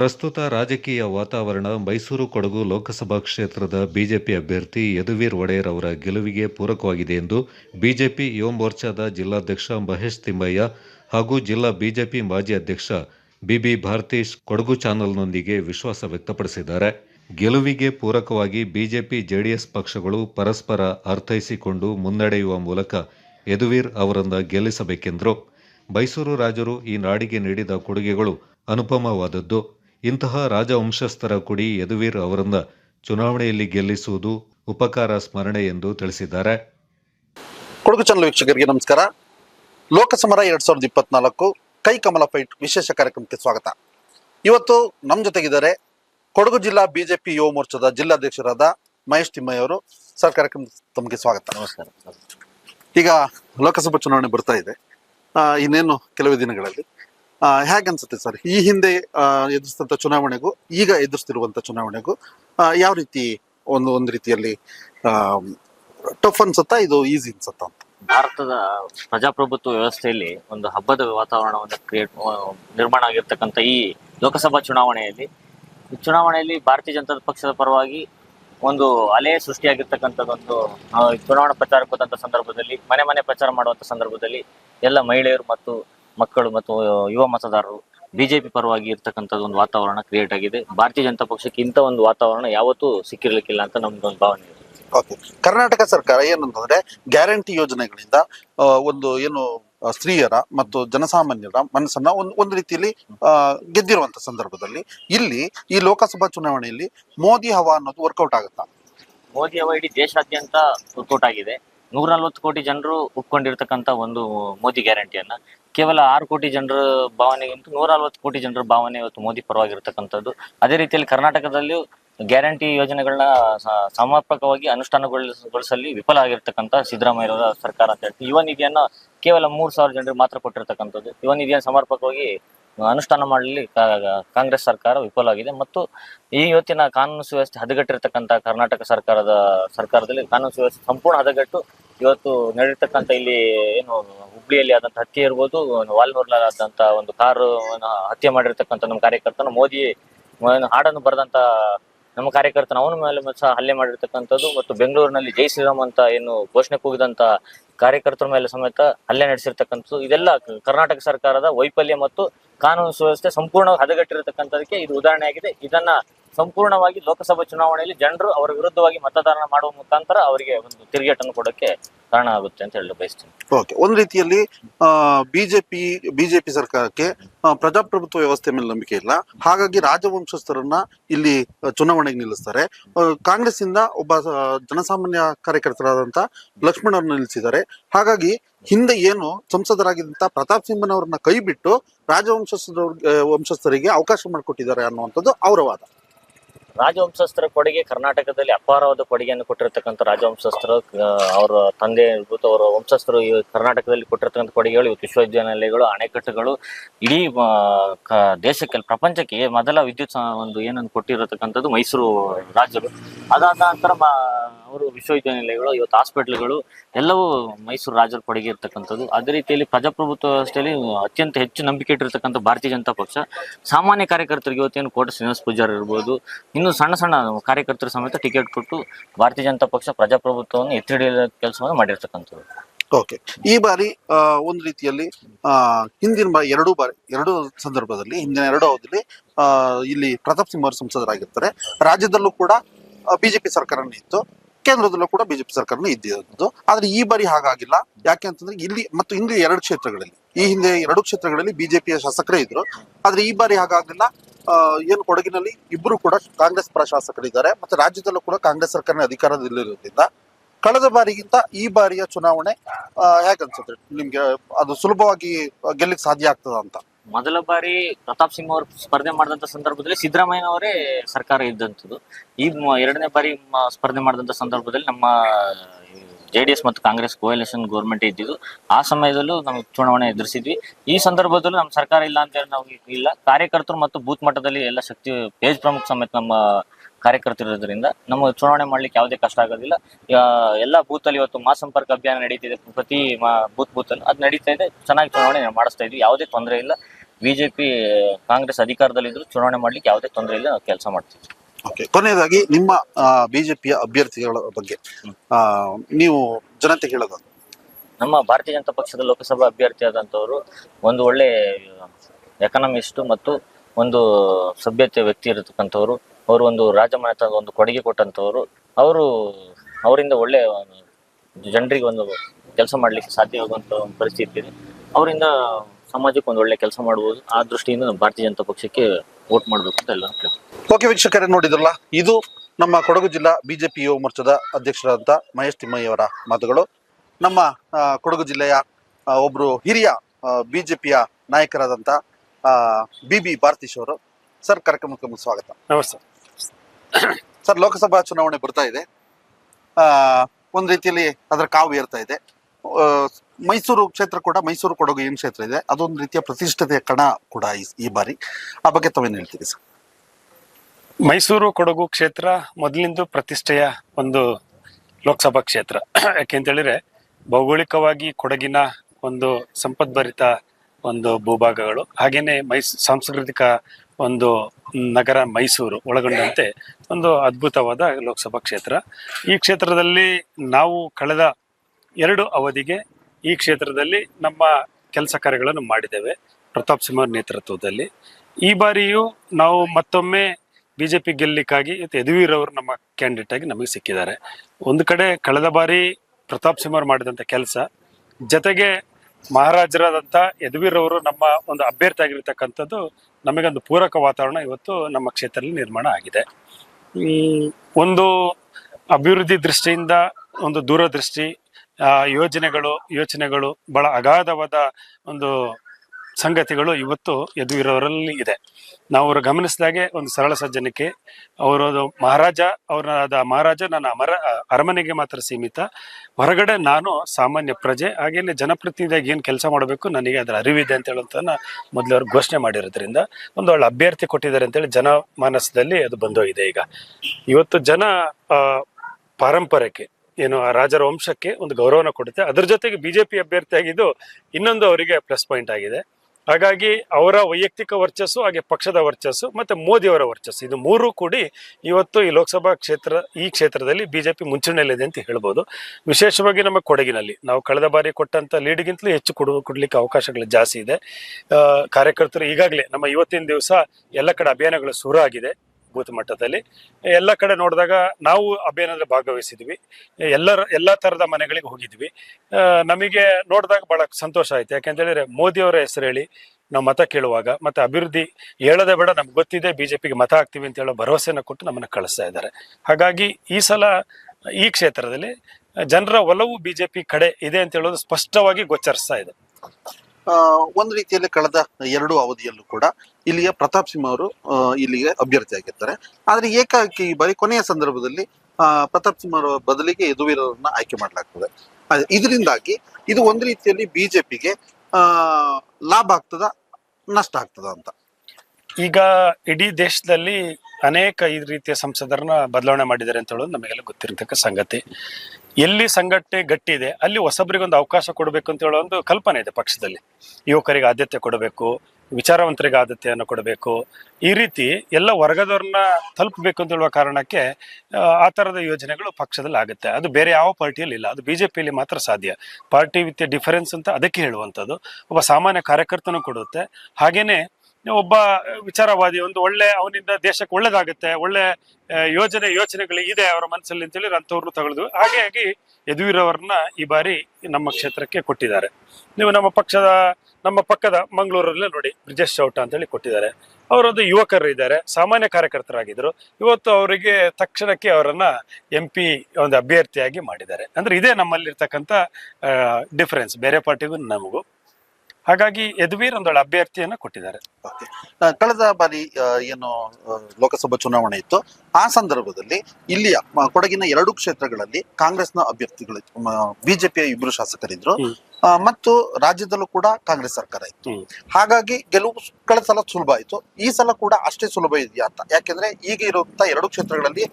ಪ್ರಸ್ತುತ ರಾಜಕೀಯ ವಾತಾವರಣ ಮೈಸೂರು ಕೊಡಗು ಲೋಕಸಭಾ ಕ್ಷೇತ್ರದ ಬಿಜೆಪಿ ಅಭ್ಯರ್ಥಿ ಯದುವೀರ್ ಒಡೆಯರ್ ಅವರ ಗೆಲುವಿಗೆ ಪೂರಕವಾಗಿದೆ ಎಂದು ಬಿಜೆಪಿ ಯುವ ಮೋರ್ಚಾದ ಜಿಲ್ಲಾಧ್ಯಕ್ಷ ಮಹೇಶ್ ತಿಮ್ಮಯ್ಯ ಹಾಗೂ ಜಿಲ್ಲಾ ಬಿಜೆಪಿ ಮಾಜಿ ಅಧ್ಯಕ್ಷ ಬಿಬಿ ಭಾರತೀಶ್ ಕೊಡಗು ಚಾನೆಲ್ನೊಂದಿಗೆ ವಿಶ್ವಾಸ ವ್ಯಕ್ತಪಡಿಸಿದ್ದಾರೆ. ಗೆಲುವಿಗೆ ಪೂರಕವಾಗಿ ಬಿಜೆಪಿ, ಜೆಡಿಎಸ್ ಪಕ್ಷಗಳು ಪರಸ್ಪರ ಅರ್ಥೈಸಿಕೊಂಡು ಮುನ್ನಡೆಯುವ ಮೂಲಕ ಯದುವೀರ್ ಅವರನ್ನು ಗೆಲ್ಲಿಸಬೇಕೆಂದರು. ಮೈಸೂರು ರಾಜರು ಈ ನಾಡಿಗೆ ನೀಡಿದ ಕೊಡುಗೆಗಳು ಅನುಪಮವಾದದ್ದು. ಇಂತಹ ರಾಜವಂಶಸ್ಥರ ಕುಡಿ ಯದುವೀರ್ ಅವರನ್ನ ಚುನಾವಣೆಯಲ್ಲಿ ಗೆಲ್ಲಿಸುವುದು ಉಪಕಾರ ಸ್ಮರಣೆ ಎಂದು ತಿಳಿಸಿದ್ದಾರೆ. ಕೊಡಗು ಚಾನಲ್ ವೀಕ್ಷಕರಿಗೆ ನಮಸ್ಕಾರ. ಲೋಕಸಮರ ಎರಡ್ ಸಾವಿರದ ಇಪ್ಪತ್ನಾಲ್ಕು ಕೈ ಕಮಲ ಫೈಟ್ ವಿಶೇಷ ಕಾರ್ಯಕ್ರಮಕ್ಕೆ ಸ್ವಾಗತ. ಇವತ್ತು ನಮ್ಮ ಜೊತೆಗಿದ್ದಾರೆ ಕೊಡಗು ಜಿಲ್ಲಾ ಬಿಜೆಪಿ ಯುವ ಮೋರ್ಚಾದ ಜಿಲ್ಲಾಧ್ಯಕ್ಷರಾದ ಮಹೇಶ್ ತಿಮ್ಮಯ್ಯ ಅವರು. ಸರ್ ಕಾರ್ಯಕ್ರಮ ತಮಗೆ ಸ್ವಾಗತ. ನಮಸ್ಕಾರ. ಈಗ ಲೋಕಸಭಾ ಚುನಾವಣೆ ಬರ್ತಾ ಇದೆ. ಆ, ಇನ್ನೇನು ಕೆಲವೇ ದಿನಗಳಲ್ಲಿ ಹೇಗನ್ಸುತ್ತೆ ಸರ್? ಈ ಹಿಂದೆ ಎದುರಿಸಿದಂಥ ಚುನಾವಣೆಗೂ, ಈಗ ಎದುರಿಸ್ತಿರುವಂಥ ಚುನಾವಣೆಗೂ ಯಾವ ರೀತಿ ಒಂದು ಒಂದು ರೀತಿಯಲ್ಲಿ ಟಫ್ ಅನ್ಸುತ್ತಾ, ಇದು ಈಸಿ ಅನ್ಸುತ್ತಾ ಭಾರತದ ಪ್ರಜಾಪ್ರಭುತ್ವ ವ್ಯವಸ್ಥೆಯಲ್ಲಿ ಒಂದು ಹಬ್ಬದ ವಾತಾವರಣವನ್ನು ಕ್ರಿಯೇಟ್ ನಿರ್ಮಾಣ ಆಗಿರ್ತಕ್ಕಂಥ ಈ ಲೋಕಸಭಾ ಚುನಾವಣೆಯಲ್ಲಿ ಚುನಾವಣೆಯಲ್ಲಿ ಭಾರತೀಯ ಜನತಾ ಪಕ್ಷದ ಪರವಾಗಿ ಒಂದು ಅಲೆ ಸೃಷ್ಟಿಯಾಗಿರ್ತಕ್ಕಂಥದ್ದೊಂದು ಚುನಾವಣಾ ಪ್ರಚಾರಕ್ಕೆ ಹೋದಂಥ ಸಂದರ್ಭದಲ್ಲಿ, ಮನೆ ಮನೆ ಪ್ರಚಾರ ಮಾಡುವಂಥ ಸಂದರ್ಭದಲ್ಲಿ ಎಲ್ಲ ಮಹಿಳೆಯರು ಮತ್ತು ಮಕ್ಕಳು ಮತ್ತು ಯುವ ಮತದಾರರು ಬಿಜೆಪಿ ಪರವಾಗಿ ಇರ್ತಕ್ಕಂಥದ್ದು ಒಂದು ವಾತಾವರಣ ಕ್ರಿಯೇಟ್ ಆಗಿದೆ. ಭಾರತೀಯ ಜನತಾ ಪಕ್ಷಕ್ಕೆ ಇಂಥ ಒಂದು ವಾತಾವರಣ ಯಾವತ್ತೂ ಸಿಕ್ಕಿರ್ಲಿಕ್ಕಿಲ್ಲ ಅಂತ ನಮ್ದೊಂದು ಭಾವನೆ. ಇದೆ ಓಕೆ. ಕರ್ನಾಟಕ ಸರ್ಕಾರ ಏನಂತಂದ್ರೆ ಗ್ಯಾರಂಟಿ ಯೋಜನೆಗಳಿಂದ ಒಂದು ಏನು ಸ್ತ್ರೀಯರ ಮತ್ತು ಜನಸಾಮಾನ್ಯರ ಮನಸ್ಸನ್ನ ಒಂದು ಒಂದು ರೀತಿಯಲ್ಲಿ ಗೆದ್ದಿರುವಂತ ಸಂದರ್ಭದಲ್ಲಿ ಇಲ್ಲಿ ಈ ಲೋಕಸಭಾ ಚುನಾವಣೆಯಲ್ಲಿ ಮೋದಿ ಹವಾ ಅನ್ನೋದು ವರ್ಕೌಟ್ ಆಗುತ್ತಾ? ಮೋದಿ ಹವಾ ಇಡೀ ದೇಶಾದ್ಯಂತ ವರ್ಕೌಟ್ ಆಗಿದೆ. ನೂರ ನಲ್ವತ್ತು ಕೋಟಿ ಜನರು ಒಪ್ಕೊಂಡಿರ್ತಕ್ಕಂಥ ಒಂದು ಮೋದಿ ಗ್ಯಾರಂಟಿಯನ್ನ. ಕೇವಲ ಆರು ಕೋಟಿ ಜನರ ಭಾವನೆಗಿಂತ ನೂರ ಅರವತ್ತು ಕೋಟಿ ಜನರ ಭಾವನೆ ಇವತ್ತು ಮೋದಿ ಪರವಾಗಿರ್ತಕ್ಕಂಥದ್ದು. ಅದೇ ರೀತಿಯಲ್ಲಿ ಕರ್ನಾಟಕದಲ್ಲಿಯೂ ಗ್ಯಾರಂಟಿ ಯೋಜನೆಗಳನ್ನ ಸಮರ್ಪಕವಾಗಿ ಅನುಷ್ಠಾನಗೊಳಿಸಲಿ ವಿಫಲ ಆಗಿರ್ತಕ್ಕಂಥ ಸಿದ್ದರಾಮಯ್ಯವರ ಸರ್ಕಾರ ಅಂತ ಹೇಳ್ತೀವಿ. ಯುವ ನಿಧಿಯನ್ನ ಕೇವಲ ಮೂರು ಸಾವಿರ ಜನರಿಗೆ ಮಾತ್ರ ಕೊಟ್ಟಿರ್ತಕ್ಕಂಥದ್ದು. ಯುವ ನಿಧಿಯನ್ನು ಸಮರ್ಪಕವಾಗಿ ಅನುಷ್ಠಾನ ಮಾಡಲಿ ಕಾಂಗ್ರೆಸ್ ಸರ್ಕಾರ ವಿಫಲವಾಗಿದೆ ಮತ್ತು ಈ ಇವತ್ತಿನ ಕಾನೂನು ಸುವ್ಯವಸ್ಥೆ ಹದಗೆಟ್ಟಿರ್ತಕ್ಕಂಥ ಕರ್ನಾಟಕ ಸರ್ಕಾರದ, ಸರ್ಕಾರದಲ್ಲಿ ಕಾನೂನು ಸುವ್ಯವಸ್ಥೆ ಸಂಪೂರ್ಣ ಹದಗೆಟ್ಟು ಇವತ್ತು ನಡೀತಕ್ಕಂತ ಇಲ್ಲಿ ಏನು ಹುಬ್ಳಿಯಲ್ಲಿ ಆದಂತ ಹತ್ಯೆ ಇರ್ಬೋದು ವಾಲ್ನೂರ್ಲಾದಂತ ಒಂದು ಕಾರು ಹತ್ಯೆ ಮಾಡಿರ್ತಕ್ಕಂಥ ನಮ್ಮ ಕಾರ್ಯಕರ್ತನ ಮೋದಿ ಹಾಡನ್ನು ಬರೆದಂತ ನಮ್ಮ ಕಾರ್ಯಕರ್ತನ ಅವನ ಮೇಲೆ ಸಹ ಹಲ್ಲೆ ಮಾಡಿರ್ತಕ್ಕಂಥದ್ದು ಮತ್ತು ಬೆಂಗಳೂರಿನಲ್ಲಿ ಜೈ ಶ್ರೀರಾಮ್ ಅಂತ ಏನು ಘೋಷಣೆ ಕೂಗಿದಂತ ಕಾರ್ಯಕರ್ತರ ಮೇಲೆ ಸಮೇತ ಹಲ್ಲೆ ನಡೆಸಿರ್ತಕ್ಕಂಥದ್ದು. ಇದೆಲ್ಲ ಕರ್ನಾಟಕ ಸರ್ಕಾರದ ವೈಫಲ್ಯ ಮತ್ತು ಕಾನೂನು ಸುವ್ಯವಸ್ಥೆ ಸಂಪೂರ್ಣವಾಗಿ ಹದಗೆಟ್ಟಿರತಕ್ಕಂಥದಕ್ಕೆ ಇದು ಉದಾಹರಣೆಯಾಗಿದೆ. ಇದನ್ನ ಸಂಪೂರ್ಣವಾಗಿ ಲೋಕಸಭಾ ಚುನಾವಣೆಯಲ್ಲಿ ಜನರು ಅವರ ವಿರುದ್ಧವಾಗಿ ಮತದಾನ ಮಾಡುವ ಮುಖಾಂತರ ಅವರಿಗೆ ಒಂದು ತಿರುಗೇಟನ್ನು ಕೊಡೋಕೆ ಕಾರಣ ಆಗುತ್ತೆ ಅಂತ ಹೇಳಿ ಬಯಸ್ತೀನಿ. ಓಕೆ, ಒಂದು ರೀತಿಯಲ್ಲಿ ಬಿಜೆಪಿ ಬಿಜೆಪಿ ಸರ್ಕಾರಕ್ಕೆ ಪ್ರಜಾಪ್ರಭುತ್ವ ವ್ಯವಸ್ಥೆ ಮೇಲೆ ನಂಬಿಕೆ ಇಲ್ಲ. ಹಾಗಾಗಿ ರಾಜವಂಶಸ್ಥರನ್ನ ಇಲ್ಲಿ ಚುನಾವಣೆಗೆ ನಿಲ್ಲಿಸ್ತಾರೆ. ಕಾಂಗ್ರೆಸ್ ಇಂದ ಒಬ್ಬ ಜನಸಾಮಾನ್ಯ ಕಾರ್ಯಕರ್ತರಾದಂತ ಲಕ್ಷ್ಮಣ್ ಅವ್ರನ್ನ ನಿಲ್ಲಿಸಿದ್ದಾರೆ. ಹಾಗಾಗಿ ಹಿಂದೆ ಏನು ಸಂಸದರಾಗಿದ್ದಂತ ಪ್ರತಾಪ್ ಸಿಂಹನವರನ್ನ ಕೈ ಬಿಟ್ಟು ರಾಜವಂಶಸ್ಥರ ವಂಶಸ್ಥರಿಗೆ ಅವಕಾಶ ಮಾಡಿಕೊಟ್ಟಿದ್ದಾರೆ ಅನ್ನುವಂಥದ್ದು ಅವರ ವಾದ. ರಾಜವಂಶಸ್ಥರ ಕೊಡುಗೆ ಕರ್ನಾಟಕದಲ್ಲಿ ಅಪಾರವಾದ ಕೊಡುಗೆಯನ್ನು ಕೊಟ್ಟಿರ್ತಕ್ಕಂಥ ರಾಜವಂಶಸ್ಥರು ಅವರ ತಂದೆ ಇರ್ಬೋದು, ಅವರ ವಂಶಸ್ಥರು ಕರ್ನಾಟಕದಲ್ಲಿ ಕೊಟ್ಟಿರ್ತಕ್ಕಂಥ ಕೊಡುಗೆಗಳು, ಇವತ್ತು ವಿಶ್ವವಿದ್ಯಾನಿಲಯಗಳು, ಅಣೆಕಟ್ಟುಗಳು, ಇಡೀ ದೇಶಕ್ಕೆ, ಪ್ರಪಂಚಕ್ಕೆ ಮೊದಲ ವಿದ್ಯುತ್ ಒಂದು ಏನನ್ನು ಕೊಟ್ಟಿರತಕ್ಕಂಥದ್ದು ಮೈಸೂರು ರಾಜರು ಅದಾದ ನಂತರ ಅವರು ವಿಶ್ವವಿದ್ಯಾನಿಲಯಗಳು, ಇವತ್ತು ಹಾಸ್ಪಿಟ್ಲ್ಗಳು, ಎಲ್ಲವೂ ಮೈಸೂರು ರಾಜರ ಕೊಡುಗೆ ಇರ್ತಕ್ಕಂಥದ್ದು. ಅದೇ ರೀತಿಯಲ್ಲಿ ಪ್ರಜಾಪ್ರಭುತ್ವ ವ್ಯವಸ್ಥೆಯಲ್ಲಿ ಅತ್ಯಂತ ಹೆಚ್ಚು ನಂಬಿಕೆ ಇಟ್ಟಿರ್ತಕ್ಕಂಥ ಭಾರತೀಯ ಜನತಾ ಪಕ್ಷ. ಸಾಮಾನ್ಯ ಕಾರ್ಯಕರ್ತರಿಗೆ ಇವತ್ತೇನು ಕೋಟ ಶ್ರೀನಿವಾಸ ಪೂಜಾರಿ ಇರ್ಬೋದು, ಇನ್ನು ಸಣ್ಣ ಸಣ್ಣ ಕಾರ್ಯಕರ್ತರ ಸಮೇತ ಟಿಕೆಟ್ ಕೊಟ್ಟು ಭಾರತೀಯ ಜನತಾ ಪಕ್ಷ ಪ್ರಜಾಪ್ರಭುತ್ವವನ್ನು ಎತ್ತಿ ಹಿಡಿಯೋ ಕೆಲಸವನ್ನು ಮಾಡಿರ್ತಕ್ಕಂಥದ್ದು. ಓಕೆ. ಈ ಬಾರಿ ಒಂದು ರೀತಿಯಲ್ಲಿ ಹಿಂದಿನ ಬಾರಿ ಎರಡೂ ಬಾರಿ, ಎರಡು ಸಂದರ್ಭದಲ್ಲಿ, ಹಿಂದಿನ ಎರಡು ಅವಧಿಯಲ್ಲಿ ಇಲ್ಲಿ ಪ್ರತಾಪ್ ಸಿಂಹ ಅವರು ಸಂಸದರಾಗಿರ್ತಾರೆ. ರಾಜ್ಯದಲ್ಲೂ ಕೂಡ ಬಿಜೆಪಿ ಸರ್ಕಾರನೇ ಇತ್ತು. ಕೇಂದ್ರದಲ್ಲೂ ಕೂಡ ಬಿಜೆಪಿ ಸರ್ಕಾರನೇ ಇದ್ದಿದ್ದು ಆದ್ರೆ ಈ ಬಾರಿ ಹಾಗಾಗಿಲ್ಲ. ಯಾಕೆ ಅಂತಂದ್ರೆ ಇಲ್ಲಿ ಮತ್ತು ಇಲ್ಲಿ ಎರಡು ಕ್ಷೇತ್ರಗಳಲ್ಲಿ. ಈ ಹಿಂದೆ ಎರಡು ಕ್ಷೇತ್ರಗಳಲ್ಲಿ ಬಿಜೆಪಿಯ ಶಾಸಕರೇ ಇದ್ರು. ಆದ್ರೆ ಈ ಬಾರಿ ಹಾಗಾಗಿಲ್ಲ. ಏನು ಕೊಡಗಿನಲ್ಲಿ ಇಬ್ಬರು ಕೂಡ ಕಾಂಗ್ರೆಸ್ ಪರ ಶಾಸಕರಿದ್ದಾರೆ. ಮತ್ತೆ ರಾಜ್ಯದಲ್ಲೂ ಕೂಡ ಕಾಂಗ್ರೆಸ್ ಸರ್ಕಾರನೇ ಅಧಿಕಾರದಲ್ಲಿರೋದ್ರಿಂದ ಕಳೆದ ಬಾರಿಗಿಂತ ಈ ಬಾರಿಯ ಚುನಾವಣೆ ಹೇಗನ್ಸುತ್ತೆ ನಿಮ್ಗೆ? ಅದು ಸುಲಭವಾಗಿ ಗೆಲ್ಲಕ್ಕೆ ಸಾಧ್ಯ ಆಗ್ತದ ಅಂತ ಮೊದಲ ಬಾರಿ ಪ್ರತಾಪ್ ಸಿಂಹ ಅವರು ಸ್ಪರ್ಧೆ ಮಾಡಿದಂತ ಸಂದರ್ಭದಲ್ಲಿ ಸಿದ್ದರಾಮಯ್ಯ ಅವರೇ ಸರ್ಕಾರ ಇದ್ದಂಥದ್ದು. ಈ ಎರಡನೇ ಬಾರಿ ಸ್ಪರ್ಧೆ ಮಾಡಿದಂತ ಸಂದರ್ಭದಲ್ಲಿ ನಮ್ಮ ಜೆ ಡಿ ಎಸ್ ಮತ್ತು ಕಾಂಗ್ರೆಸ್ ಕೋಯಲೇಷನ್ ಗೌರ್ಮೆಂಟ್ ಇದ್ದಿದ್ದು. ಆ ಸಮಯದಲ್ಲೂ ನಾವು ಚುನಾವಣೆ ಎದುರಿಸಿದ್ವಿ. ಈ ಸಂದರ್ಭದಲ್ಲೂ ನಮ್ಮ ಸರ್ಕಾರ ಇಲ್ಲ ಅಂತ ನಾವು ಇಲ್ಲ. ಕಾರ್ಯಕರ್ತರು ಮತ್ತು ಬೂತ್ ಮಟ್ಟದಲ್ಲಿ ಎಲ್ಲ ಶಕ್ತಿ, ಪೇಜ್ ಪ್ರಮುಖ ಸಮೇತ ನಮ್ಮ ಕಾರ್ಯಕರ್ತರು ಇರೋದ್ರಿಂದ ನಮ್ಮ ಚುನಾವಣೆ ಮಾಡ್ಲಿಕ್ಕೆ ಯಾವುದೇ ಕಷ್ಟ ಆಗೋದಿಲ್ಲ. ಎಲ್ಲ ಬೂತ್ ಅಲ್ಲಿ ಇವತ್ತು ಮಾ ಸಂಪರ್ಕ ಅಭಿಯಾನ ನಡೀತಿದೆ. ಪ್ರತಿ ಬೂತ್ ಬೂತ್ ಅಲ್ಲಿ. ಅದು ನಡೀತಾ ಇದೆ. ಚೆನ್ನಾಗಿ ಚುನಾವಣೆ ಮಾಡಿಸ್ತಾ ಇದ್ವಿ. ಯಾವುದೇ ತೊಂದರೆ ಇಲ್ಲ. ಬಿಜೆಪಿ ಕಾಂಗ್ರೆಸ್ ಅಧಿಕಾರದಲ್ಲಿದ್ರು ಚುನಾವಣೆ ಮಾಡ್ಲಿಕ್ಕೆ ಯಾವುದೇ ತೊಂದರೆ ಇಲ್ಲ ಕೆಲಸ ಮಾಡ್ತೀವಿ. ಓಕೆ ಕೊನೆಯದಾಗಿ ನಿಮ್ಮ ಬಿಜೆಪಿಯ ಅಭ್ಯರ್ಥಿಗಳ ಬಗ್ಗೆ. ಆ, ನೀವು ಜನತೆ ಹೇಳೋದು. ನಮ್ಮ ಭಾರತೀಯ ಜನತಾ ಪಕ್ಷದ ಲೋಕಸಭಾ ಅಭ್ಯರ್ಥಿ ಆದಂತವರು ಒಂದು ಒಳ್ಳೆ ಎಕನಾಮಿಸ್ಟ್ ಮತ್ತು ಒಂದು ಸಭ್ಯತೆ ವ್ಯಕ್ತಿ ಇರತಕ್ಕಂಥವ್ರು. ಅವರು ಒಂದು ರಾಜಮನೆತನದ ಒಂದು ಕೊಡುಗೆ ಕೊಟ್ಟಂತವರು. ಅವರು ಅವರಿಂದ ಒಳ್ಳೆ ಜನರಿಗೆ ಒಂದು ಕೆಲಸ ಮಾಡ್ಲಿಕ್ಕೆ ಸಾಧ್ಯವಾಗುವಂತ ಒಂದು ಪರಿಸ್ಥಿತಿ ಇದೆ. ಅವರಿಂದ ಸಮಾಜಕ್ಕೆ ಒಂದು ಒಳ್ಳೆ ಕೆಲಸ ಮಾಡಬಹುದು ಆ ದೃಷ್ಟಿಯಿಂದ ನಮ್ಮ ಭಾರತೀಯ ಜನತಾ ಪಕ್ಷಕ್ಕೆ ವೋಟ್ ಮಾಡಬೇಕು ಅಂತ ಎಲ್ಲ ಓಕೆ ವೀಕ್ಷಕರೇ ನೋಡಿದ್ರಲ್ಲ ಇದು ನಮ್ಮ ಕೊಡಗು ಜಿಲ್ಲಾ ಬಿಜೆಪಿ ಯುವ ಮೋರ್ಚಾದ ಅಧ್ಯಕ್ಷರಾದಂಥ ಮಹೇಶ್ ತಿಮ್ಮಯ್ಯವರ ಮಾತುಗಳು. ನಮ್ಮ ಆ, ಕೊಡಗು ಜಿಲ್ಲೆಯ ಒಬ್ರು ಹಿರಿಯ ಬಿಜೆಪಿಯ ನಾಯಕರಾದಂಥ ಬಿ ಬಿ ಭಾರತೀಶ್ ಅವರು. ಸರ್ ಕಾರ್ಯಕ್ರಮಕ್ಕೆ ಸ್ವಾಗತ. ನಮಸ್ತೆ. ಸರ್ ಲೋಕಸಭಾ ಚುನಾವಣೆ ಬರ್ತಾ ಇದೆ. ಆ, ಒಂದ್ ರೀತಿಯಲ್ಲಿ ಅದರ ಕಾವು ಏರ್ತಾ ಇದೆ. ಮೈಸೂರು ಕ್ಷೇತ್ರ ಕೂಡ, ಮೈಸೂರು ಕೊಡಗು ಏನ್ ಕ್ಷೇತ್ರ ಇದೆ, ಅದೊಂದು ರೀತಿಯ ಪ್ರತಿಷ್ಠತೆಯ ಕಣ ಕೂಡ ಈ- ಬಾರಿ. ಆ ಬಗ್ಗೆ ತಾವೇನು ಹೇಳ್ತೀರಿ ಸರ್? ಮೈಸೂರು ಕೊಡಗು ಕ್ಷೇತ್ರ ಮೊದಲಿಂದ ಪ್ರತಿಷ್ಠೆಯ ಒಂದು ಲೋಕಸಭಾ ಕ್ಷೇತ್ರ. ಯಾಕೆಂತ ಹೇಳಿದ್ರೆ ಭೌಗೋಳಿಕವಾಗಿ ಕೊಡಗಿನ ಒಂದು ಸಂಪದ್ಭರಿತ ಒಂದು ಭೂಭಾಗಗಳು, ಹಾಗೇನೆ ಮೈಸ್, ಸಾಂಸ್ಕೃತಿಕ ಒಂದು ನಗರ ಮೈಸೂರು ಒಳಗೊಂಡಂತೆ ಒಂದು ಅದ್ಭುತವಾದ ಲೋಕಸಭಾ ಕ್ಷೇತ್ರ. ಈ ಕ್ಷೇತ್ರದಲ್ಲಿ ನಾವು ಕಳೆದ ಎರಡು ಅವಧಿಗೆ ಈ ಕ್ಷೇತ್ರದಲ್ಲಿ ನಮ್ಮ ಕೆಲಸ ಕಾರ್ಯಗಳನ್ನು ಮಾಡಿದ್ದೇವೆ ಪ್ರತಾಪ್ ಸಿಂಹ ನೇತೃತ್ವದಲ್ಲಿ. ಈ ಬಾರಿಯೂ ನಾವು ಮತ್ತೊಮ್ಮೆ ಬಿಜೆಪಿ ಗೆಲ್ಲಿಕ್ಕಾಗಿ ಇವತ್ತು ಯದುವೀರ್ ಅವರು ನಮ್ಮ ಕ್ಯಾಂಡಿಡೇಟ್ ಆಗಿ ನಮಗೆ ಸಿಕ್ಕಿದ್ದಾರೆ. ಒಂದು ಕಡೆ ಕಳೆದ ಬಾರಿ ಪ್ರತಾಪ್ ಸಿಂಹ ಅವ್ರು ಮಾಡಿದಂಥ ಕೆಲಸ, ಜೊತೆಗೆ ಮಹಾರಾಜರಾದಂಥ ಯದುವೀರ್ ಅವರು ನಮ್ಮ ಒಂದು ಅಭ್ಯರ್ಥಿ ಆಗಿರ್ತಕ್ಕಂಥದ್ದು ನಮಗೊಂದು ಪೂರಕ ವಾತಾವರಣ ಇವತ್ತು ನಮ್ಮ ಕ್ಷೇತ್ರದಲ್ಲಿ ನಿರ್ಮಾಣ ಆಗಿದೆ. ಒಂದು ಅಭಿವೃದ್ಧಿ ದೃಷ್ಟಿಯಿಂದ, ಒಂದು ದೂರದೃಷ್ಟಿ ಯೋಜನೆಗಳು ಯೋಚನೆಗಳು ಬಹಳ ಅಗಾಧವಾದ ಒಂದು ಸಂಗತಿಗಳು ಇವತ್ತು ಯದುವೀರವರಲ್ಲಿ ಇದೆ. ನಾವು ಅವರು ಗಮನಿಸಿದಾಗೆ ಒಂದು ಸರಳ ಸಜ್ಜನಿಕೆ ಅವರದು ಮಹಾರಾಜ ಅವರಾದ ಮಹಾರಾಜ ನನ್ನ ಅಮರ ಅರಮನೆಗೆ ಮಾತ್ರ ಸೀಮಿತ. ಹೊರಗಡೆ ನಾನು ಸಾಮಾನ್ಯ ಪ್ರಜೆ ಹಾಗೇನೆ ಜನಪ್ರತಿನಿಧಿಯಾಗಿ ಏನು ಕೆಲಸ ಮಾಡಬೇಕು ನನಗೆ ಅದರ ಅರಿವಿದೆ ಅಂತ ಹೇಳುವಂತ ಮೊದಲು ಅವರು ಘೋಷಣೆ ಮಾಡಿರೋದ್ರಿಂದ ಒಂದು ಒಳ್ಳೆ ಅಭ್ಯರ್ಥಿ ಕೊಟ್ಟಿದ್ದಾರೆ ಅಂತೇಳಿ ಜನಮಾನಸದಲ್ಲಿ ಅದು ಬಂದೋಗಿದೆ ಈಗ. ಇವತ್ತು ಜನ ಆ, ಪಾರಂಪರ್ಯಕ್ಕೆ ಏನು ಆ ರಾಜರ ವಂಶಕ್ಕೆ ಒಂದು ಗೌರವನ ಕೊಡುತ್ತೆ. ಅದ್ರ ಜೊತೆಗೆ ಬಿಜೆಪಿ ಅಭ್ಯರ್ಥಿ ಆಗಿದ್ದು ಇನ್ನೊಂದು ಅವರಿಗೆ ಪ್ಲಸ್ ಪಾಯಿಂಟ್ ಆಗಿದೆ. ಹಾಗಾಗಿ ಅವರ ವೈಯಕ್ತಿಕ ವರ್ಚಸ್ಸು, ಹಾಗೆ ಪಕ್ಷದ ವರ್ಚಸ್ಸು, ಮತ್ತೆ ಮೋದಿ ಅವರ ವರ್ಚಸ್ಸು. ಇದು ಮೂರು ಕೂಡಿ ಇವತ್ತು ಈ ಲೋಕಸಭಾ ಕ್ಷೇತ್ರ, ಈ ಕ್ಷೇತ್ರದಲ್ಲಿ ಬಿಜೆಪಿ ಮುಂಚೂಣಿಯಲ್ಲಿದೆ ಅಂತ ಹೇಳ್ಬೋದು. ವಿಶೇಷವಾಗಿ ನಮ್ಮ ಕೊಡಗಿನಲ್ಲಿ. ನಾವು ಕಳೆದ ಬಾರಿ ಕೊಟ್ಟಂತ ಲೀಡ್ಗಿಂತಲೂ ಹೆಚ್ಚು ಕೊಡು, ಕೊಡ್ಲಿಕ್ಕೆ ಅವಕಾಶಗಳು ಜಾಸ್ತಿ ಇದೆ. ಕಾರ್ಯಕರ್ತರು ಈಗಾಗಲೇ ನಮ್ಮ ಇವತ್ತಿನ ದಿವಸ ಎಲ್ಲ ಕಡೆ ಅಭಿಯಾನಗಳು ಶುರು ಆಗಿದೆ. ಬೂತ್ ಮಟ್ಟದಲ್ಲಿ. ಎಲ್ಲ ಕಡೆ ನೋಡಿದಾಗ ನಾವು ಅಭಿಯಾನದಲ್ಲಿ ಭಾಗವಹಿಸಿದ್ವಿ. ಎಲ್ಲರ, ಎಲ್ಲ ತರದ ಮನೆಗಳಿಗೆ ಹೋಗಿದ್ವಿ. ನಮಗೆ ನೋಡಿದಾಗ ಬಹಳ ಸಂತೋಷ ಆಯ್ತು. ಯಾಕೆಂತೇಳಿದ್ರೆ ಮೋದಿ ಅವರ ಹೆಸರು ಹೇಳಿ ನಾವು ಮತ ಕೇಳುವಾಗ ಮತ್ತೆ ಅಭಿವೃದ್ಧಿ ಹೇಳದೆ ಬೇಡ, ನಮ್ಗೆ ಗೊತ್ತಿದೆ, ಬಿಜೆಪಿಗೆ ಮತ ಹಾಕ್ತೀವಿ ಅಂತ ಹೇಳೋ ಭರವಸೆನ ಕೊಟ್ಟು ನಮ್ಮನ್ನ ಕಳಿಸ್ತಾ ಇದ್ದಾರೆ. ಹಾಗಾಗಿ ಈ ಸಲ ಈ ಕ್ಷೇತ್ರದಲ್ಲಿ ಜನರ ಒಲವು ಬಿಜೆಪಿ ಕಡೆ ಇದೆ ಅಂತ ಹೇಳೋದು ಸ್ಪಷ್ಟವಾಗಿ ಗೋಚರಿಸ್ತಾ ಇದೆ. ಒಂದು ರೀತಿಯಲ್ಲಿ ಕಳೆದ ಎರಡು ಅವಧಿಯಲ್ಲೂ ಕೂಡ ಇಲ್ಲಿಯ ಪ್ರತಾಪ್ ಸಿಂಹ ಅವರು ಇಲ್ಲಿಗೆ ಅಭ್ಯರ್ಥಿ ಆಗಿರ್ತಾರೆ ಆದ್ರೆ ಏಕಾಏಕಿ ಈ ಬಾರಿ ಕೊನೆಯ ಸಂದರ್ಭದಲ್ಲಿ ಪ್ರತಾಪ್ ಸಿಂಹ ಅವರ ಬದಲಿಗೆ ಯದುವೀರರನ್ನ ಆಯ್ಕೆ ಮಾಡಲಾಗ್ತದೆ. ಇದರಿಂದಾಗಿ ಇದು ಒಂದು ರೀತಿಯಲ್ಲಿ ಬಿಜೆಪಿಗೆ ಲಾಭ ಆಗ್ತದ? ನಷ್ಟ ಆಗ್ತದ ಅಂತ. ಈಗ ಇಡೀ ದೇಶದಲ್ಲಿ ಅನೇಕ ಈ ರೀತಿಯ ಸಂಸದರನ್ನ ಬದಲಾವಣೆ ಮಾಡಿದ್ದಾರೆ ಅಂತ ಹೇಳೋದು ನಮಗೆಲ್ಲ ಗೊತ್ತಿರತಕ್ಕ ಸಂಗತಿ. ಎಲ್ಲಿ ಸಂಘಟನೆ ಗಟ್ಟಿ ಇದೆ ಅಲ್ಲಿ ಹೊಸಬರಿಗೆ ಒಂದು ಅವಕಾಶ ಕೊಡಬೇಕು ಅಂತ ಹೇಳೋ ಒಂದು ಕಲ್ಪನೆ ಇದೆ ಪಕ್ಷದಲ್ಲಿ. ಯುವಕರಿಗೆ ಆದ್ಯತೆ ಕೊಡಬೇಕು ವಿಚಾರವಂತರಿಗೆ ಆದ್ಯತೆಯನ್ನು ಕೊಡಬೇಕು. ಈ ರೀತಿ ಎಲ್ಲ ವರ್ಗದವ್ರನ್ನ ತಲುಪಬೇಕು ಅಂತ ಹೇಳುವ ಕಾರಣಕ್ಕೆ ಆ, ಥರದ ಯೋಜನೆಗಳು ಪಕ್ಷದಲ್ಲಿ ಆಗುತ್ತೆ. ಅದು ಬೇರೆ ಯಾವ ಪಾರ್ಟಿಯಲ್ಲಿ ಇಲ್ಲ ಅದು ಬಿಜೆಪಿಯಲ್ಲಿ ಮಾತ್ರ ಸಾಧ್ಯ. ಪಾರ್ಟಿ ವಿತ್ ಡಿಫರೆನ್ಸ್ ಅಂತ ಅದಕ್ಕೆ ಹೇಳುವಂಥದ್ದು. ಒಬ್ಬ ಸಾಮಾನ್ಯ ಕಾರ್ಯಕರ್ತನೂ ಕೊಡುತ್ತೆ. ಹಾಗೇನೆ ಒಬ್ಬ ವಿಚಾರವಾದಿ, ಒಂದು ಒಳ್ಳೆ ಅವನಿಂದ ದೇಶಕ್ಕೆ ಒಳ್ಳೇದಾಗುತ್ತೆ, ಒಳ್ಳೆ ಯೋಜನೆ, ಯೋಚನೆಗಳು ಇದೆ ಅವರ ಮನಸ್ಸಲ್ಲಿ ಅಂತೇಳಿ ಅಂಥವ್ರನ್ನ ತಗೊಳ್ದು. ಹಾಗಾಗಿ ಯದುವೀರವ್ರನ್ನ ಈ ಬಾರಿ ನಮ್ಮ ಕ್ಷೇತ್ರಕ್ಕೆ ಕೊಟ್ಟಿದ್ದಾರೆ. ನೀವು ನಮ್ಮ ಪಕ್ಷದ, ನಮ್ಮ ಪಕ್ಕದ ಮಂಗಳೂರಲ್ಲೇ ನೋಡಿ, ಬ್ರಿಜೇಶ್ ಚೌಟ ಅಂತೇಳಿ ಕೊಟ್ಟಿದ್ದಾರೆ. ಅವರೊಂದು ಯುವಕರು ಇದ್ದಾರೆ, ಸಾಮಾನ್ಯ ಕಾರ್ಯಕರ್ತರಾಗಿದ್ದರು. ಇವತ್ತು ಅವರಿಗೆ ತಕ್ಷಣಕ್ಕೆ ಅವರನ್ನ ಎಂ ಪಿ ಒಂದು ಅಭ್ಯರ್ಥಿಯಾಗಿ ಮಾಡಿದ್ದಾರೆ. ಅಂದ್ರೆ ಇದೇ ನಮ್ಮಲ್ಲಿರ್ತಕ್ಕಂಥ ಡಿಫರೆನ್ಸ್ ಬೇರೆ ಪಾರ್ಟಿಗೂ ನಮಗೂ. ಹಾಗಾಗಿ ಯದುವೀರ್ ಒಂದೊಳ್ಳೆ ಅಭ್ಯರ್ಥಿಯನ್ನ ಕೊಟ್ಟಿದ್ದಾರೆ. ಆ, ಕಳೆದ ಬಾರಿ ಆ, ಏನು ಆ, ಲೋಕಸಭಾ ಚುನಾವಣೆ ಇತ್ತು. ಆ ಸಂದರ್ಭದಲ್ಲಿ ಇಲ್ಲಿಯ ಮ, ಕೊಡಗಿನ ಎರಡು ಕ್ಷೇತ್ರಗಳಲ್ಲಿ ಕಾಂಗ್ರೆಸ್ನ ಅಭ್ಯರ್ಥಿಗಳು ಬಿಜೆಪಿಯ ಇಬ್ಬರು ಶಾಸಕರಿದ್ರು. ಹ್ಮ್. ಆ, ಮತ್ತು ರಾಜ್ಯದಲ್ಲೂ ಕೂಡ ಕಾಂಗ್ರೆಸ್ ಸರ್ಕಾರ ಇತ್ತು. ಹ್ಮ್. ಹಾಗಾಗಿ ಗೆಲುವು ಕಳೆದ ಸಲ ಸುಲಭ ಆಯ್ತು. ಈ ಸಲ ಕೂಡ ಅಷ್ಟೇ ಸುಲಭ ಇದೆಯಾ ಅಂತ. ಯಾಕೆಂದ್ರೆ ಈಗ ಇರುವಂತ ಎರಡು ಕ್ಷೇತ್ರಗಳಲ್ಲಿ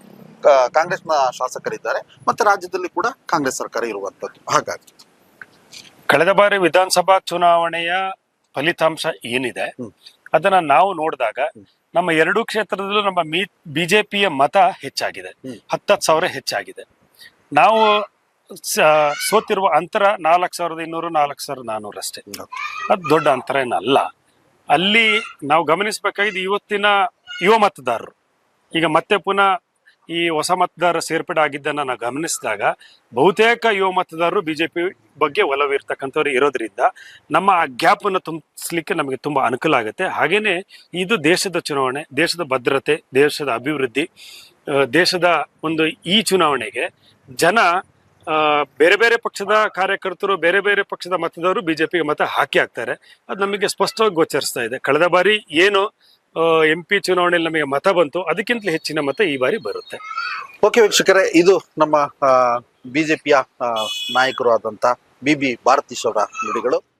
ಆ, ಕಾಂಗ್ರೆಸ್ನ ಶಾಸಕರಿದ್ದಾರೆ ಮತ್ತೆ ರಾಜ್ಯದಲ್ಲಿ ಕೂಡ ಕಾಂಗ್ರೆಸ್ ಸರ್ಕಾರ ಇರುವಂತದ್ದು. ಹಾಗಾಗಿ. ಕಳೆದ ಬಾರಿ ವಿಧಾನಸಭಾ ಚುನಾವಣೆಯ ಫಲಿತಾಂಶ ಏನಿದೆ ಅದನ್ನ ನಾವು ನೋಡಿದಾಗ ನಮ್ಮ ಎರಡೂ ಕ್ಷೇತ್ರದಲ್ಲೂ ನಮ್ಮ ಮೀ ಬಿಜೆಪಿಯ ಮತ ಹೆಚ್ಚಾಗಿದೆ. ಹತ್ತತ್ತು ಸಾವಿರ ಹೆಚ್ಚಾಗಿದೆ. ನಾವು ಸೋತಿರುವ ಅಂತರ ನಾಲ್ಕು ಸಾವಿರದ ಇನ್ನೂರು ನಾಲ್ಕು ಸಾವಿರದ ನಾನ್ನೂರು ಅಷ್ಟೇ. ಅದು ದೊಡ್ಡ ಅಂತರ ಏನಲ್ಲ. ಅಲ್ಲಿ ನಾವು ಗಮನಿಸಬೇಕಾಗಿದ್ದು ಇವತ್ತಿನ ಯುವ ಮತದಾರರು. ಈಗ ಮತ್ತೆ ಪುನಃ ಈ ಹೊಸ ಮತದಾರ ಸೇರ್ಪಡೆ ಆಗಿದ್ದನ್ನ ನಾವು ಗಮನಿಸಿದಾಗ ಬಹುತೇಕ ಯುವ ಮತದಾರರು ಬಿಜೆಪಿ ಬಗ್ಗೆ ಒಲವಿರ್ತಕ್ಕಂಥವ್ರು ಇರೋದ್ರಿಂದ ನಮ್ಮ ಆ ಗ್ಯಾಪ್ ಅನ್ನು ತುಂಬಿಸ್ಲಿಕ್ಕೆ ನಮಗೆ ತುಂಬಾ ಅನುಕೂಲ ಆಗುತ್ತೆ. ಹಾಗೆಯೇ ಇದು ದೇಶದ ಚುನಾವಣೆ, ದೇಶದ ಭದ್ರತೆ, ದೇಶದ ಅಭಿವೃದ್ಧಿ ದೇಶದ ಒಂದು ಈ ಚುನಾವಣೆಗೆ ಜನ ಬೇರೆ ಬೇರೆ ಪಕ್ಷದ ಕಾರ್ಯಕರ್ತರು, ಬೇರೆ ಬೇರೆ ಪಕ್ಷದ ಮತದಾರರು ಬಿಜೆಪಿಗೆ ಮತ ಹಾಕಿ ಹಾಕ್ತಾರೆ. ಅದು ನಮಗೆ ಸ್ಪಷ್ಟವಾಗಿ ಗೋಚರಿಸ್ತಾ ಇದೆ. ಕಳೆದ ಬಾರಿ ಏನು ಎಂ ಪಿ ಚುನಾವಣೆಯಲ್ಲಿ ನಮಗೆ ಮತ ಬಂತು. ಅದಕ್ಕಿಂತ ಹೆಚ್ಚಿನ ಮತ ಈ ಬಾರಿ ಬರುತ್ತೆ. ಓಕೆ ವೀಕ್ಷಕರೇ, ಇದು ನಮ್ಮ ಬಿಜೆಪಿಯ ನಾಯಕರು ಆದಂತ ಬಿ ಬಿ ಭಾರತೀಶ್ ಅವರ ನುಡಿಗಳು.